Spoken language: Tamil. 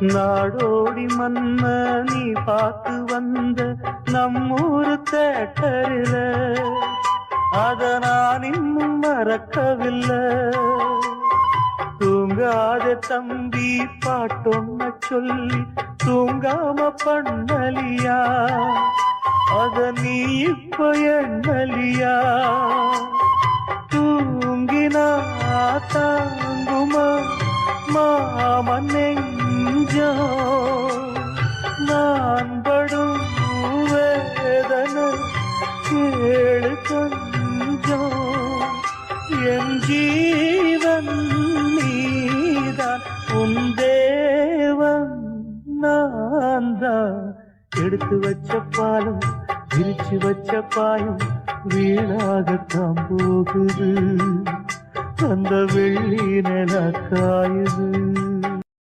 நாடோடி மன்ன நீ பார்த்து வந்த நம்மூரு தேட்டரில. அத நான் இன்னும் மறக்கவில்லை. தூங்காத தம்பி பாட்டொன்ன சொல்லி தூங்காம பண்ணலியா? அத நீ இப்ப எண்ணலியா? தூங்கினா தாங்குமா? மாமன் நெஞ்சோ நான் படும் வேதனை கேளு கொஞ்சம் என் ஜீவன் நீதான் உன் தேவன் நான் தான் எடுத்து வச்ச பாலம் விரிச்சு வச்ச போகுது. அந்த வெள்ளி நில காயுது.